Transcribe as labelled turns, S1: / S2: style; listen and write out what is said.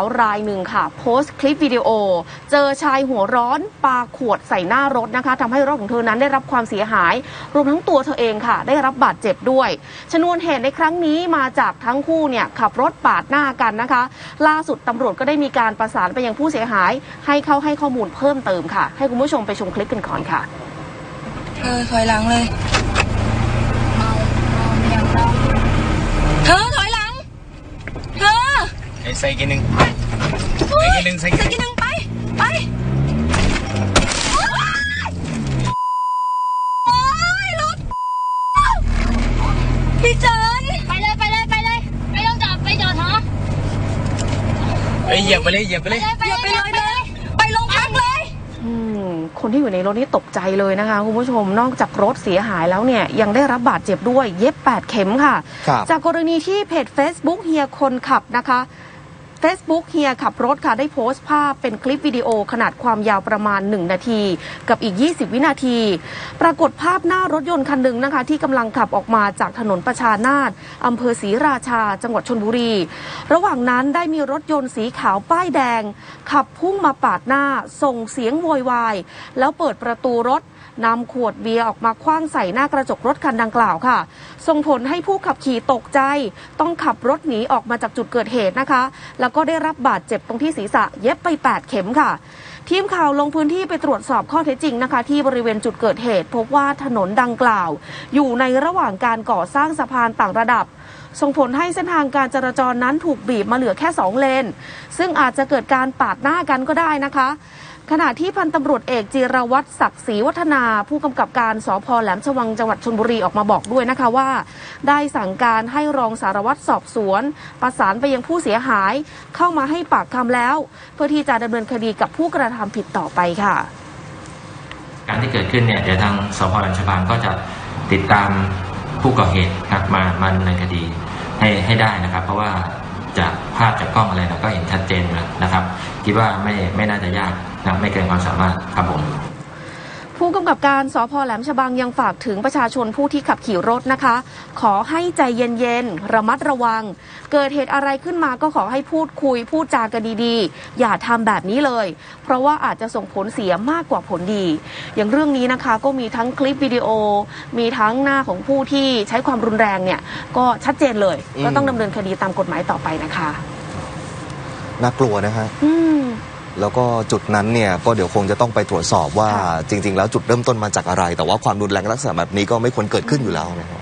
S1: าวรายหนึ่งค่ะ โพสต์คลิปวิดีโอ เจอชายหัวร้อนปาขวดใส่หน้ารถนะคะทำให้รถของเธอนั้นได้รับความเสียหาย รวมทั้งตัวเธอเองค่ะ ได้รับบาดเจ็บด้วย ชนวนเหตุในครั้งนี้มาจากทั้งคู่เนี่ยขับรถปาดหน้ากันนะคะ ล่าสุดตำรวจก็ได้มีการประสานไปยังผู้เสียหาย ให้เข้าให้ข้อมูลเพิ่มเติมค่ะ ให้คุณผู้ชมไปชมคลิปกันก่อนค่ะ
S2: เธอถอยหลังเลยเธอถอยหลัง เธอ
S3: ไอ้ ใส่กินหนึ่งใส่กินหนึ่งใส่กิน
S2: สักทีหนึ่งไป ไปโอ๊ยรถพี่เจิน
S4: ไปเลยไปเลยไปเลยไม่ต้องจอดไปจอดเหรอ
S3: ไอ้ยเหยียบไปเลยเหยียบไปเลย
S4: ไป
S2: อย่า
S4: เล
S2: ไป
S4: ย
S2: เลยเลยไปโรงพักเลย
S1: อืมคนที่อยู่ในรถนี่ตกใจเลยนะคะคุณผู้ชมนอกจากรถเสียหายแล้วเนี่ยยังได้รับบาดเจ็บด้วยเย็บ 8 เข็มค่ะ
S5: ครับ
S1: จากกรณีที่เพจ Facebook เฮียคนขับนะคะ Facebook เฮียขับรถค่ะได้โพสต์ภาพเป็นคลิปวิดีโอขนาดความยาวประมาณ 1 นาที กับอีก 20 วินาที ปรากฏภาพหน้ารถยนต์คันหนึ่งนะคะ ที่กำลังขับออกมาจากถนนประชานาทอำเภอศรีราชา จังหวัดชนบุรี ระหว่างนั้นได้มีรถยนต์สีขาวป้ายแดง ขับพุ่งมาปาดหน้าส่งเสียงโวยวาย แล้วเปิดประตูรถ นำขวดเบียร์ออกมาคว้างใส่หน้ากระจกรถคันดังกล่าวค่ะ ส่งผลให้ผู้ขับขี่ตกใจ ต้องขับรถหนีออกมาจากจุดเกิดเหตุนะคะ แล้วก็ได้รับบาดเจ็บตรงที่ศีรษะเย็บไป 8 เข็มค่ะทีมข่าวลงพื้นที่ไปตรวจสอบข้อเท็จจริงนะคะ ที่บริเวณจุดเกิดเหตุ พบว่าถนนดังกล่าว อยู่ในระหว่างการก่อสร้างสะพานต่างระดับ ส่งผลให้เส้นทางการจราจรนั้นถูกบีบมาเหลือแค่ 2 เลน ซึ่งอาจจะเกิดการปาดหน้ากันก็ได้นะคะ ขณะที่พันตำรวจเอกจิรวัตรศักดิ์ศรีวัฒนา ผู้กำกับการสพแหลมฉวังจังหวัดชนบุรีออกมาบอกด้วยนะคะว่า ได้สั่งการให้รองสารวัตรสอบสวน ประสานไปยังผู้เสียหาย เข้ามาให้ปากคำแล้ว เพื่อที่จะดำเนินคดีกับผู้กระทำผิดต่อไปค่ะ
S6: การที่เกิดขึ้นเนี่ยเดี๋ยวทางสพแหลัญชบางก็จะติดตามผู้ก่อเหตุครับมามาดำเนินคดีให้ให้ได้นะครับ เพราะว่าจากภาพจากกล้องอะไรเราก็เห็นชัดเจนแล้วนะครับคิดว่าไม่ไม่น่าจะยาก นะไม่เกินความสามารถครับผม
S1: ผู้กำกับการสพแหลมฉบังยังฝากถึงประชาชนผู้ที่ขับขี่รถนะคะ ขอให้ใจเย็นๆ ระมัดระวัง เกิดเหตุอะไรขึ้นมาก็ขอให้พูดคุย พูดจากันดีๆ อย่าทำแบบนี้เลย เพราะว่าอาจจะส่งผลเสียมากกว่าผลดี อย่างเรื่องนี้นะคะก็มีทั้งคลิปวิดีโอ มีทั้งหน้าของผู้ที่ใช้ความรุนแรงเนี่ยก็ชัดเจนเลย
S5: อืม
S1: ก็ต้องดำเนินคดีตามกฎหมายต่อไปนะคะ
S5: น่ากลัวนะฮะ
S1: อืม
S5: แล้วก็จุดนั้นเนี่ยก็เดี๋ยวคงจะต้องไปตรวจสอบว่า
S1: ค่ะ
S5: จริง ๆ แล้วจุดเริ่มต้นมาจากอะไร แต่ว่าความรุนแรงลักษณะแบบนี้ก็ไม่ควรเกิดขึ้นอยู่แล้วนะครับ